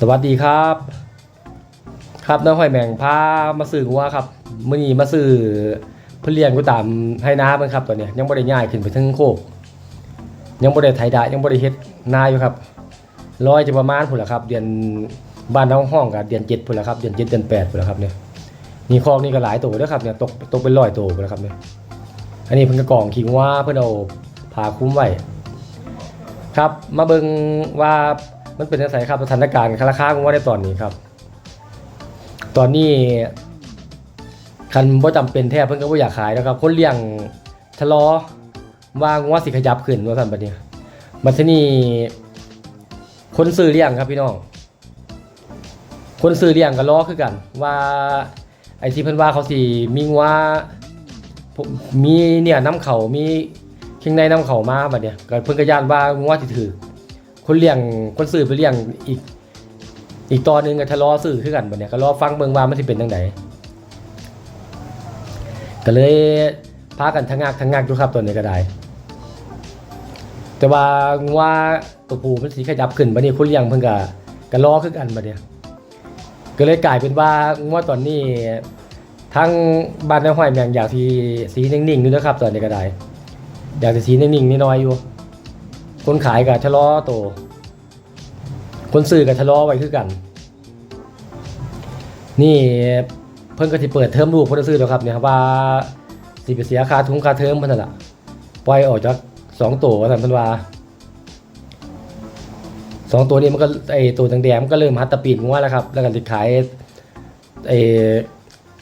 สวัสดีครับ ครับน้องหอยแมงพามาสื่องัวครับมื่อนี้มาสื่อเพื่อเลี้ยงกูตามให้น้าเพิ่นครับตอนเนี้ยยังบ่ได้ย้ายขึ้นไปถึงโคกยังบ่ได้ไถดะยังบ่ได้เฮ็ดนาอยู่ครับร้อยจะประมาณพุ่นละครับ เดือนบ้านน้องห้องกับเดือน7พุ่นละครับเดือน7เดือน8พุ่นละครับเนี่ยนี่คอกนี่ก็หลายตัวเด้อครับเนี่ยตกตกเป็นร้อยตัวพุ่นล่ะครับเนี่ยอันนี้เพิ่นก็กล่องขิงว่าเพิ่นเอาผ้าคลุมไว้ครับ มาเบิ่งว่า มันเป็นจังไสครับสถานการณ์ราคาของว่าในตอนนี้ครับ ตอนนี้คันบ่จำเป็นแท้เพิ่นก็บ่อยากขายแล้วครับคนเลี้ยงทะเลาะว่างัวสิขยับขึ้นว่าซั่นบัดนี้บัดทีนี้คนซื้อเลี้ยงครับพี่น้อง คนซื้อเลี้ยงก็รอคือกัน ว่าไอ้ที่เพิ่นว่าเขาสิมีงัวมีเนี่ยน้ำเขามีเคียงในน้ำเขามาบัดเนี่ยก็เพิ่นก็ย่านว่างัวสิถือ คนเลี้ยงคนซื้อไปเลี้ยงอีก อีกตอนหนึงก็ทะเลาะซื้อคือกันบัดเนี่ยก็รอฟังเบิ่งว่ามันสิเป็นจังไดก็เลยพากันทางงากทางงากอยู่ครับตอนนี้ก็ได้ แต่ว่างัวตัวผู้มันสิขยับขึ้นบัดนี้คนเลี้ยงเพิ่นก็ก็รอคือกันบัดเนี่ยก็เลยกลายเป็นว่างัวตอนนี้ทั้งบ้านในห้อยแมงอยากสิสีนิ่งๆอยู่นะครับตอนนี้ก็ได้อยากจะสีนิ่งๆนิดหน้อยอยู่ คนขายกับชะลอโต คนซื้อกับชะลอไว้คือกัน นี่เพิ่นก็สิเปิดเทอมลูกเพิ่นซื้อแล้วครับเนี่ยว่าสิไปเสียค่าทุงค่าเทอมเพิ่นนั่นล่ะปล่อยออกจากสองตัวว่าซั่นเพิ่นว่าสองตัวนี้มันก็ไอตัวแดงๆมันก็เริ่มฮัตตะปีนงัวแล้วครับ แล้วก็สิขายไอ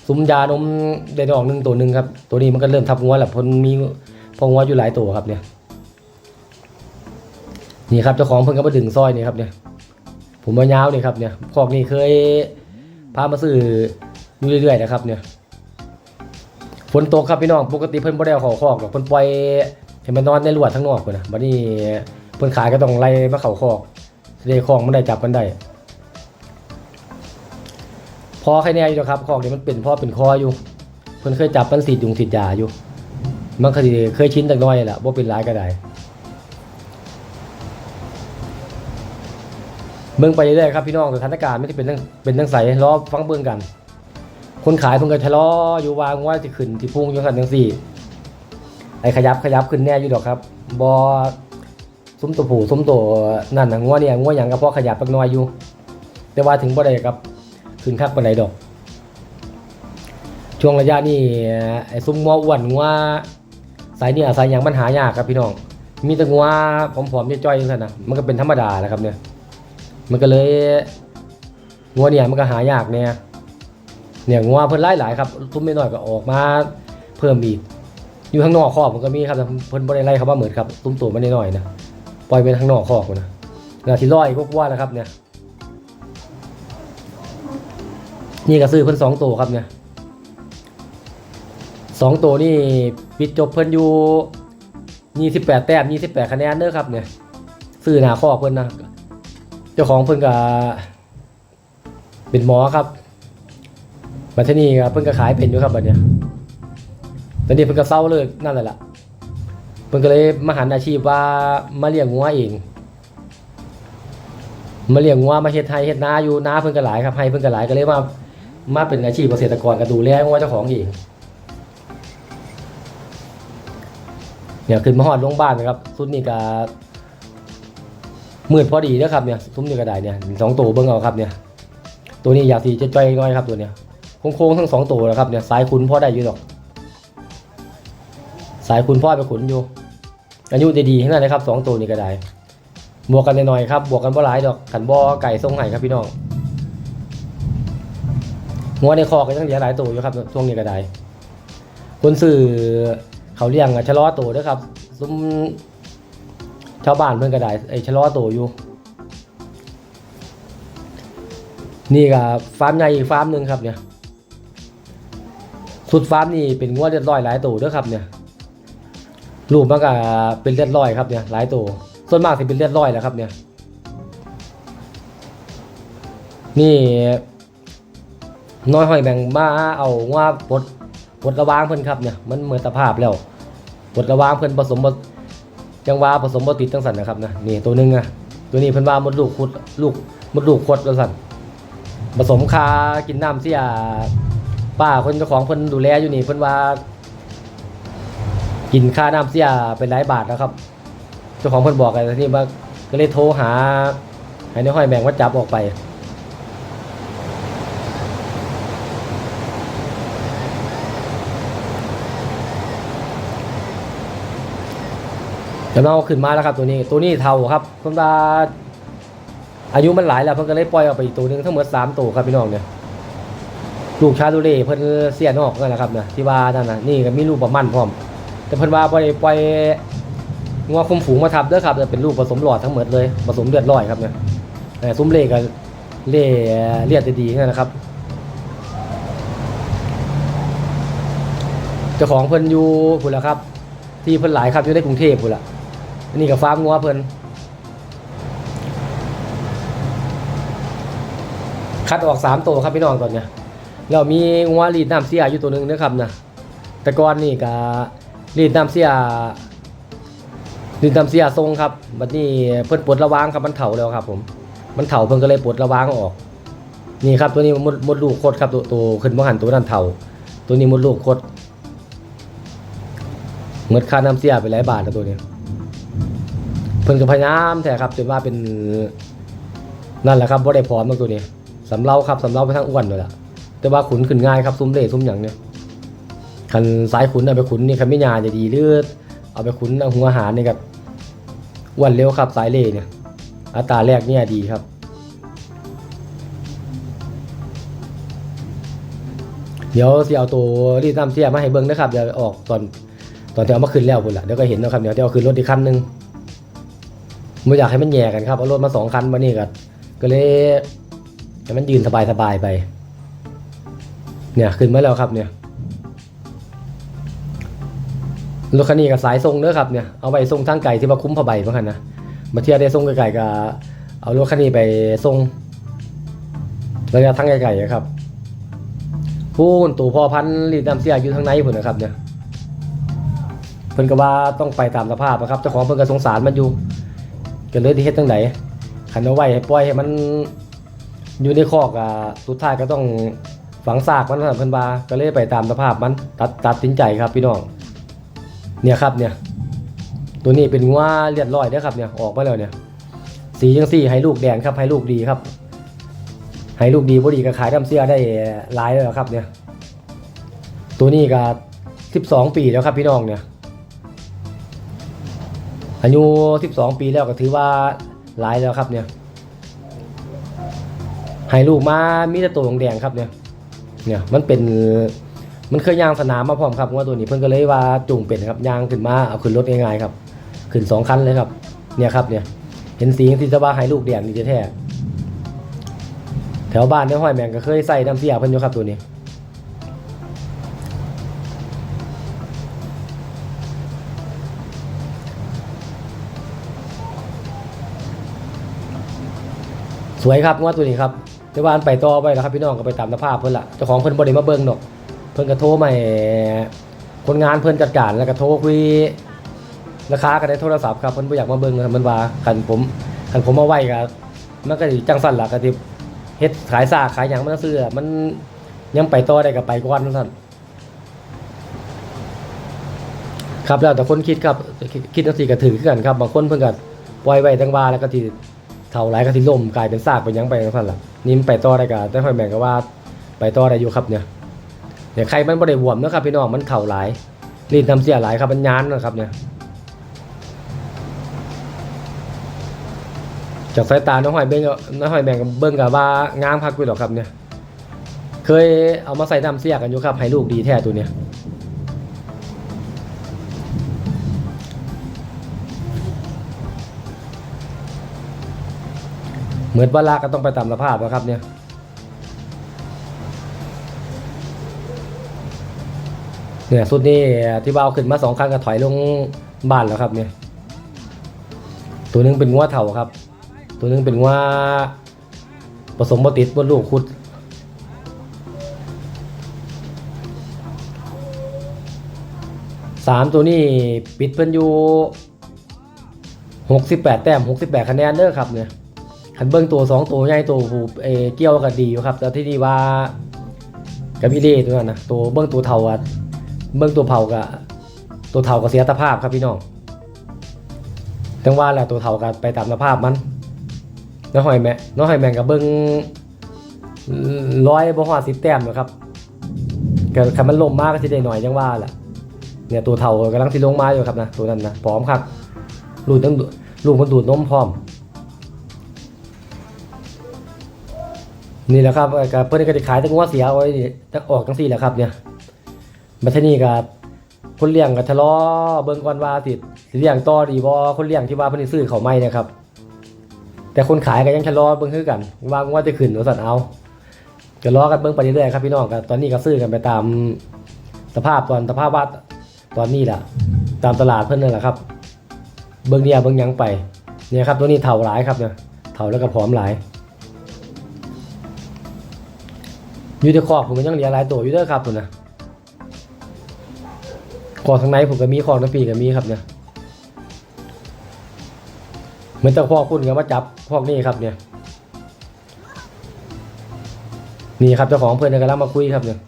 ซุ้มยานมได้ดอกหนึ่งตัวหนึงครับ ตัวนี้มันก็เริ่มทับงัวแล้วพนมีพองว่าอยู่หลายตัวครับเนี่ย นี่ครับเจ้าของเพิ่งก็มาดึงซอยนี่ครับเนี่ย ผมมายาวนี่ครับเนี่ยคอกนี่เคยพามาซื้ออยู่เรื่อยๆนะครับเนี่ยฝนตกครับพี่น้องปกติเพิ่นบ่ได้เอาเข้าคอกหรอกเพิ่นปล่อยให้มันนอนในลวดทั้งนอกพุ่นนะบัดนี้เพิ่นขายก็ต้องไล่มาเข้าคอกสิได้ของมันได้จับกันได้พอใครแน่อยู่นะครับคอกนี่มันเป็นพ่อเป็นคออยู่ เพิ่นเคยจับมันสีดยุงสีดยาอยู่ มันคดีเคยชิ้นจากน้อยแหละว่าเป็นร้ายก็ได้ เบิ่งไปเรื่อยๆครับพี่น้องสถานการณ์ไม่ได้เป็นตั้งเป็นตั้งใสรอฟังเบิ่งกัน คนขายเพิ่งก็ทะเลาะอยู่วางว่าสิขึ้นที่พุ่งยู่กันจังซี่ไอ้ขยับขยับขึ้นแน่อยู่ดอกครับบ่ซุ้มตัวผูซุ้มตัวนั่นน่ะงัวเนี่ยงัวหยังก็พอขยับปักน้อยอยู่ แต่ว่าถึงบ่ได้ครับขึ้นคักปานใดดอก ช่วงระยะนี้ไอ้ซุ้มงัวอ้วนงัวสายเนี่ยสายหยังมันหายากครับพี่น้อง มีแต่งัวผอมๆจ้อยๆจังซั่นนะมันก็เป็นธรรมดาแหละครับเนี่ย มันก็เลยงัวเนี่ยมันก็หายากเนี่ยเนี่ยงัวเพิ่นไล่หลายครับซุ้มไม่น้อยก็ออกมาเพิ่มอีกอยู่ข้างนอกคอกมันก็มีครับเพิ่นบ่ได้ไล่เขาว่าเหมือนครับซุ้มตัวมันน้อยนะปล่อยไปข้างนอกคอกนะแล้วที่ร้อยก็ว่าแล้วครับเนี่ย นี่ก็ซื้อเพิ่นสองตัวครับเนี่ยสองตัวนี่ปิดจบเพิ่นอยู่ยี่สิบแปดแต้มยี่สิบแปดคะแนนเด้อครับเนี่ยซื้อหนาข้อเพิ่นนะ เจ้าของเพิ่นก็เป็นหมอครับบัดทีนี้ก็เพิ่นก็ขายเป็นอยู่ครับบัดเนี้ยตอนนี้เพิ่นก็เศร้าเลิกนั่นแหละล่ะเพิ่นก็เลยมาหันอาชีพว่ามาเลี้ยงงัวเอง มาเลี้ยงงัวมาเฮ็ดไร่เฮ็ดนาอยู่นาเพิ่นก็หลายครับไร่เพิ่นก็หลายก็เลยมามาเป็นอาชีพเกษตรกรก็ดูแลงัวเจ้าของเองเนี่ยขึ้นมาหอดโรงพยาบาลนะครับสุดนี่ก็ มืดพอดีนะครับเนี่ยซุ้มนี่ก็ได้เนี่ยสองตัวเบิ้งเอาครับเนี่ยตัวนี้อยากที่จะจ้อยน้อยครับตัวเนี้ยโค้งๆทั้งสองตัวนะครับเนี่ยสายขุนพ่อได้อยู่หรอก สายขุนพ่อไปขุนอยู่อายุดีๆทั้งนั้นเลยครับสองตัวนี้ก็ได้บวกกันหน่อยๆครับบวกกันบ่หลายดอกขันบ่อไก่ทรงไห้ครับพี่น้องหัวในคอก็ยังเหลือหลายตัวอยู่ครับช่วงนี้ก็ได้คนซื้อเขาเลี้ยงชะลอตัวด้วยครับซุ้ม ชาวบ้านเพิ่นก็ได้ไอ้ชะลอตัวอยู่ นี่ก็ฟาร์มใหญ่อีกฟาร์มหนึ่งครับเนี่ย สุดฟาร์มนี่เป็นงวดเลือดร้อยหลายตัวด้วยครับเนี่ยรูปมันก็เป็นเลือดร้อยครับเนี่ยหลายตัวส่วนมากสิเป็นเลือดร้อยแหละครับเนี่ย นี่น้อยหอยแบ่งมาเอาว่าปลดปลดระวางเพิ่นครับเนี่ยมันเหมือนตะภาพแล้วปลดระวางเพิ่นผสมบ่ ยังว่าผสมบ่ติดจังสันนะครับนะนี่ตัวหนึงอะตัวนี้เพิ่นว่ามดลูกคุดลูกมดลูกคดว่าซั่นผสมคากินน้ำเสียป้าคนเจ้าของเพิ่นดูแลอยู่นี่เพิ่นว่า กินค่าน้ำเสียเป็นหลายบาทแล้วครับ เจ้าของเพิ่นบอกกันนี่ว่าก็เลยโทรหาให้ในห้อยแมงว่าจับออกไป เดี๋ยวเราเอาขึ้นมาแล้วครับตัวนี้ ตัวนี้เทาครับเพิ่นว่าอายุมันหลายแล้วเพิ่นก็เลยปล่อยออกไปอีกตัวหนึงทั้งหมดสามตัวครับพี่น้องเนี่ยลูกชาดูเล่เพิ่นเสียนอกนั่นแหละครับนะที่ว่านั่นน่ะนี่ก็มีลูกประมันพร้อม แต่เพิ่นว่าปล่อยปล่อยงัวคุมฝูงมาทับเด้อครับจะเป็นลูกผสมหลอดทั้งหมดเลยผสมเลือดร้อยครับเนี่ยแต่ซุ้มเล่กับเล่เลียดดีๆนั่นนะครับเจ้าของเพิ่นอยู่พุ่นละครับ ที่เพิ่นหลายครับอยู่ในกรุงเทพพุ่นละ อันนี้กับฟาร์มงัวเพิ่นคัดออกสามตัวครับพี่น้องตอนเนี้ยเรามีงัวรีดน้ำเสียอยู่ตัวหนึ่งนะครับนะแต่ก่อนนี่ก็รีดน้ำเสียรีดน้ำเสียทรงครับบัดนี้เพิ่นปลดระวางครับมันเถาแล้วครับ ผม มันเถาเพิ่นก็เลยปลดระวางออก นี่ครับตัวนี้มดมดลูกโคตรครับตัวตัวขึ้นมาหันตัวนั้นเถาตัวนี้มดลูกโคตรเมื่อค่าน้ำเสียไปหลายบาทแล้วตัวนี้ เพิ่นก็พยายามแท้ครับจนว่าเป็นนั่นแหละครับบ่ได้พร้อมตัวนี้สำเราครับสำเราไปทางอ้วนเลยล่ะ แต่ว่าขุนขึ้นง่ายครับซุ้มเล่ซุ้มหยังเนี่ยคันสายขุนเอาไปขุนนี่คันไม่ยาจะดีหรือเอาไปขุนเอาหัวอาหารนี่กับอ้วนเร็วครับสายเล่เนี่ยอัตราแรกเนี่ยดีครับเดี๋ยวสิเอาตัวรีดน้ำเสียมาให้เบิ่งนะครับเดี๋ยวออกตอนตอนที่เอามาขึ้นแล้วพุ่นละเดี๋ยวก็เห็นนะครับเดี๋ยวจะเอาขึ้นรถอีกคันหนึง ไม่อยากให้มันแย่กันครับเอารถมาสองคันมานี่ก็ก็เลยให้มันยืนสบายๆไป เนี่ยขึ้นมาแล้วครับเนี่ยรถคันนี้กับสายทรงเด้อครับเนี่ยเอาไปทรงทางไก่ที่ว่าคุ้มผ้าใบเหมือนกันนะมาเทียวได้ทรงไก่ๆก็เอารถคันนี้ไปทรงระยะทางไก่ๆครับพูนตู่พ่อพันธุ์รีดน้ำเสียอยู่ทางในพุ่นนะครับเนี่ยเพิ่นก็ว่าต้องไปตามสภาพนะครับเจ้าของเพิ่นก็สงสารมันอยู่ ก็เลยที่เฮ็ดจังไดคันเอาไว้ให้ปล่อยให้มันอยู่ในคอกอะสุดท้ายก็ต้องฝังซากมันนะเพิ่นว่าก็เลยไปตามสภาพมันตัดตัดสินใจครับพี่น้อง เนี่ยครับเนี่ย ตัวนี้เป็นงัวเลือดร้อยเด้อครับเนี่ยออกมาแล้วเนี่ย สีจังซี่ให้ลูกแดงครับให้ลูกดีครับให้ลูกดีบ่ดีก็ขายดำเสียได้หลายแล้วครับเนี่ย ตัวนี้ก็12 ปีแล้วครับพี่น้องเนี่ย อายุ 12 ปีแล้วก็ถือว่าหลายแล้วครับเนี่ยให้ลูกมามีแต่ตัวแดงครับเนี่ย เนี่ยมันเป็นมันเคยยางสนามมาพร้อมครับว่าตัวนี้เพิ่นก็เลยว่าจุงเป็นครับยางขึ้นมาเอาขึ้นรถง่ายๆครับ ขึ้นสองคันเลยครับ เนี่ยครับเนี่ย เห็นสีที่จะว่าให้ลูกแดงนี่จะแท้แถวบ้านในห้อยแมงก็เคยใส่น้ำเสียเพิ่นอยู่ครับตัวนี้ สวยครับงวดตัวนี้ครับแต่ว่าอันไปต่อไปแล้วครับพี่น้องก็ไปตามสภาพเพิ่นละเจ้าของเพิ่นบ่ได้มาเบิ่งดอก เพิ่นก็โทรมาให้คนงานเพิ่นจัดการแล้วก็โทรคุยราคากันในโทรศัพท์ครับเพิ่นบ่อยากมาเบิ่งครับมันว่าคันผมคันผมมาไว้ก็มันก็สิจังซั่นล่ะก็สิเฮ็ดขายซากขายหยังมันซื้อมันยังไปต่อได้ก็ไปก่อนซั่นครับแล้วแต่คนคิดครับคิดจังซี่ก็ถือกันครับบางคนเพิ่นก็ปล่อยไว้จังว่าแล้วก็สิ เท่าไรก็ที่ล่มกลายเป็นซากไปยังไปทั้งนั้นล่ะนี่มันไปต่อได้ก็แต่ค่อยแบ่งก็ว่า ไปต่อได้อยู่ครับเนี่ยเนี่ยใครมันบ่ได้บวมนะครับพี่น้องมันเข่าหลายรีดน้ำเสียหลายครับมันยานนะครับเนี่ยจากสายตาน้องหอยเบิ้งน้องหอยแบ่งกับเบิ้งกับว่างามพักอยู่หรอกครับเนี่ย เคยเอามาใส่น้ำเสียกันอยู่ครับให้ลูกดีแท้ตัวเนี้ย เหมือนว่าลากก็ต้องไปตามสภาพนะครับเนี่ยเนี่ยสุดนี้ที่ว่าเอาขึ้นมาสองครั้งก็ถอยลงบ้านแล้วครับเนี่ยตัวหนึงเป็นงัวเถ่าครับ ตัวหนึงเป็นงัวผสมบติดบนลูกคุดสามตัวนี้ปิดเพิ่นอยู่หกสิบแปดแต้มหกสิบแปดคะแนนเด้อครับเนี่ย ขันเบิ้งตัวสองตัวใหญ่ตัวผูเอเกี่ยวกันดีอยู่ครับแต่ที่นี่ว่ากับพี่เล่ตัวนั้นนะตัวเบิ้งตัวเทาอะเบิ้งตัวเผากับตัวเทากับเสียสภาพครับพี่น้องจังว่าแหละตัวเทากันไปตามสภาพมันน้องหอยแม่น้องหอยแมงกับเบิ้งร้อยบ่ฮอดสิบแต้มนะครับก็คันมันลมมากก็สิได้หน่อยจังว่าแหละเนี่ยตัวเทากำลังสิลงมาอยู่ครับนะตัวนั้นนะพร้อมครับลูกต้องลูกมันดูดนมพร้อม นี่แหละครับเอ่อก็เพิ่นก็จะขายตั้งว่าเสียเอาไว้ตั้งออกทั้งสี่แหละครับเนี่ยบัดทีนี้ก็คนเลี้ยงก็ทะเลาะเบิ่งก่อนว่าสิสิเลี้ยงต่อดีบ่คนเลี้ยงที่ว่าเพิ่นซื้อเขาใหม่เนะครับ แต่คนขายก็ยังทะเลาะเบิ่งคือกันว่าว่าจะขึ้นว่าสั่นเอาก็ล้อกันเบิ่งไปเรื่อยๆครับพี่น้องก็ตอนนี้ก็ซื้อกันไปตามสภาพตอนสภาพว่าตอนนี้แหละตามตลาดเพิ่นนั่นแหละครับ เบิ่งเนี่ยเบิ่งยังไปเนี่ยครับตัวนี้เถาหลายครับเนี่ยเถาแล้วก็ผอมหลาย อยู่ในคอกผมก็ยังเหลือหลายตัวอยู่เด้อครับผมนะคอกทางในผมก็มีคอกน้ำปีก็มีครับเนี่ยเหมือนแต่พอกคุณก็มาจับพอกนี่ครับเนี่ยนี่ครับเจ้าของเพื่อนเนี่ยกำลังมาคุยครับเนี่ย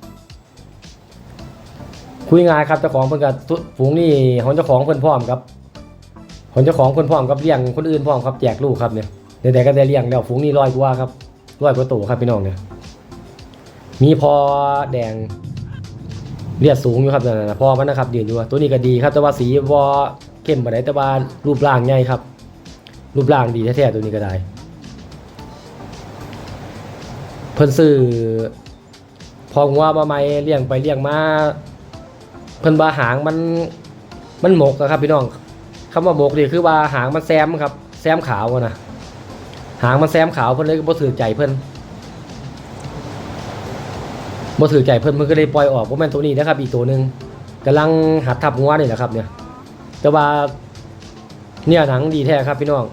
คุยงานครับเจ้าของเพื่อนกับฝูงนี่ของเจ้าของเพื่อนพร้อมครับของเจ้าของเพื่อนพร้อมกับเลี้ยงคนอื่นพร้อมครับแจกลูกครับเนี่ยเดี๋ยวๆก็ได้เลี้ยงแล้วฝูงนี่ร้อยกว่าครับร้อยกว่าตัวครับพี่น้องเนี่ย มีพอแดงเลียดสูงอยู่ครับนั่นนะพอมันนะครับยืนอยู่ว่าตัวนี้ก็ดีครับ แต่ว่าสีวอเข้มบ่ได้แต่ว่ารูปร่างใหญ่ครับ รูปร่างดีแท้ๆตัวนี้ก็ได้ เพิ่นซื้อพอหัวมาใหม่เลี้ยงไปเลี้ยงมาเพิ่นว่าหางมันมันหมกอะครับพี่น้องคำว่าหมกนี่คือว่าหางมันแซมครับ แซมขาวนะหางมันแซมขาวเพิ่นเลยบ่ถือใจเพิ่น บ่ถือใจเพิ่นเพิ่นก็เลยปล่อยออกบ่แม่นตัวนี้นะครับอีกตัวหนึงกำลังหัดทับงัวนี่แหละครับเนี่ยแต่ว่าเนี่ยหนังดีแท้ครับพี่น้อง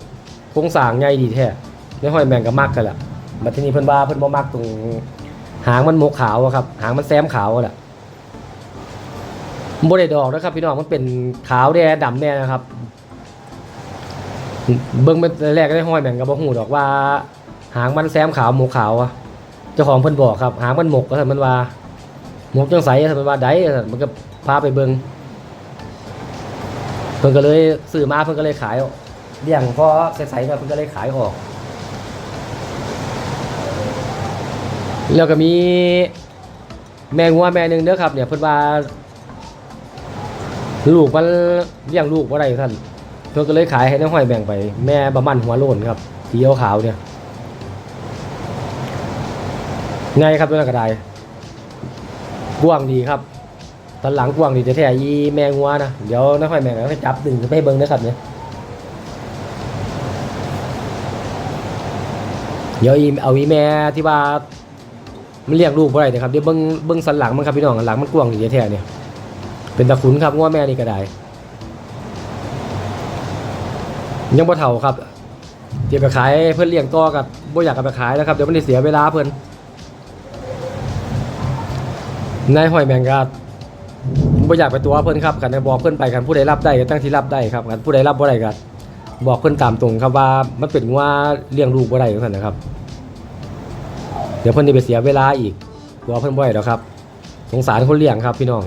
โครงสร้างใหญ่ดีแท้ในห้อยแมงก็มักกันแหละบัดทีนี้เพิ่นว่าเพิ่นบ่มักตรงหางมันหมกขาวอะครับ หางมันแซมขาวอะแหละบ่ได้ดอกนะครับพี่น้องมันเป็นขาวแดงดำแน่นะครับ เบิ่งเป็นแรกก็ได้ห้อยแมงก็บ่ฮู้ดอกว่า หางมันแซมขาวหมกขาวอะ เจ้าของเพิ่นบอกครับ หางมันหมกก็ท่านมันว่าหมกจังไสท่านมันว่าได้ท่านมันก็พาไปเบิงเพิ่นก็เลยซื้อมาเพิ่นก็เลยขายเลี้ยงพอใสๆมาเพิ่นก็เลยขายออก แล้วก็มีแม่งัวแม่หนึ่งเด้อครับ เนี่ยเพิ่นว่าลูกมันเลี้ยงลูกบ่าได้ท่านเพิ่นก็เลยขายให้น้องห้อยแบ่งไป แม่บะมันหัวโลนครับสีขาวเนี่ย ไงครับตัวนั้นก็ได้กว้างดีครับตอนหลังกว้างดีจะแท้ยีแมงวัวนะเดี๋ยวน้าค่อยแมงก็จับดึงขึ้นไปให้เบิ้งนะครับเนี่ยเดี๋ยวอีเอาอีแม่ที่ว่ามันเลี้ยงลูกบ่ได้นะครับเดี๋ยวเบิ้งเบิ้งสันหลังมันครับพี่น้องหลังมันกว้างดีแท้เนี่ย เป็นตะขุนครับงัวแม่นี่ก็ได้ยังบ่เท่าครับเดี๋ยวก็ขายเพื่อนเลี้ยงต่อกับบ่อยากเอาไปขายแล้วครับเดี๋ยวมันได้เสียเวลาเพื่อน นายหอยแมงกาบ่อยากไปตัวเพิ่นครับกันบอกเพิ่นไปกันผู้ใดรับได้ก็ตั้งที่รับได้ครับกันผู้ใดรับบ่ได้ก็บอกเพิ่นตามตรงครับว่ามันเป็นว่าเลี้ยงลูกบ่ได้จังซั่นนะครับ เดี๋ยวเพิ่นจะไปเสียเวลาอีกบอกเพิ่นบ่ได้ดอกครับ สงสารคนเลี้ยงครับ พี่น้อง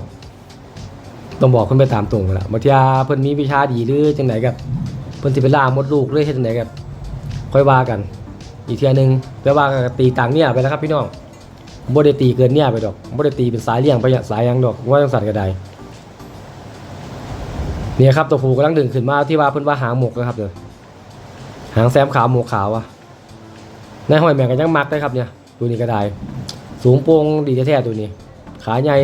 ต้องบอกเพิ่นไปตามตรงแหละบางทีเพิ่นมีวิชาดีหรือจังไหนก็เพิ่นสิไปล่ามดลูกหรือเฮ็ดจังไหนก็ค่อยว่ากัน อีกเทียหนึงแต่ว่าตีตังเนี่ยไปแล้วครับพี่น้อง บ่ได้ตีเกินเนี่ยไปดอกบ่ได้ตีเป็นสายเลี่ยงไปอย่างสายยังดอกว่าจังสันก็ได้เนี่ยครับตัวผูกำลังดึงขึ้นมาที่ว่าเพิ่นว่าหางหมกนะครับเด้อหางแซมขาวหมกขาวอะในห้อยแมงก็ยังมักได้ครับเนี่ยตัวนี้ก็ได้ สูงโปร่งดีแท้ๆตัวนี้ ขาใหญ่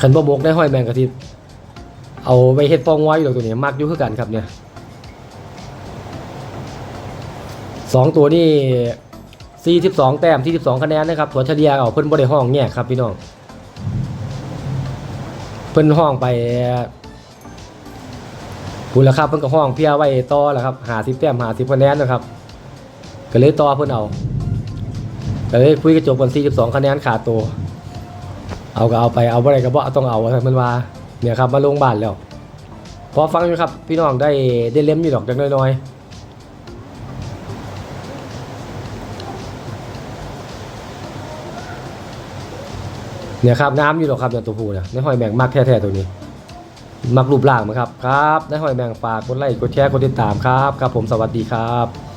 ขันบ่บกได้ห้อยแมงกะทิเอาไปเฮ็ดปองไว้อยู่ตัวนี้มักอยู่คือกันครับเนี่ย สองตัวนี่สี่สิบสองแต้มที่สิบสองคะแนนนะครับตัวเฉลี่ยเอาเพิ่นบ่ได้ห้องแยครับพี่น้อง เพิ่นห้องไปพูดแล้วครับเพิ่นก็ห้องเพียไว้ต่อแล้วครับหาสิบแต้มหาสิบคะแนนนะครับ ก็เลยต่อเพิ่นเอาก็เลยคุยกันจบกันสี่สิบสองคะแนนขาดตัว เอาก็เอาไปเอาบ่ได้ก็บ่ต้องเอาว่าซั่นมันว่าเนี่ยครับมาลงบ้านแล้ว พอฟังอยู่ครับ พี่น้องได้ได้เล่มอยู่ดอกจักหน้อยๆ เนี่ยครับน้ำอยู่หรอกครับเนี่ยตัวผู้เนี่ยในหอยแมงมักแท้ๆตัวนี้ มักรูปร่างนะครับครับในหอยแมงฝากกดไลค์กดแชร์กดติดตามครับครับผมสวัสดีครับ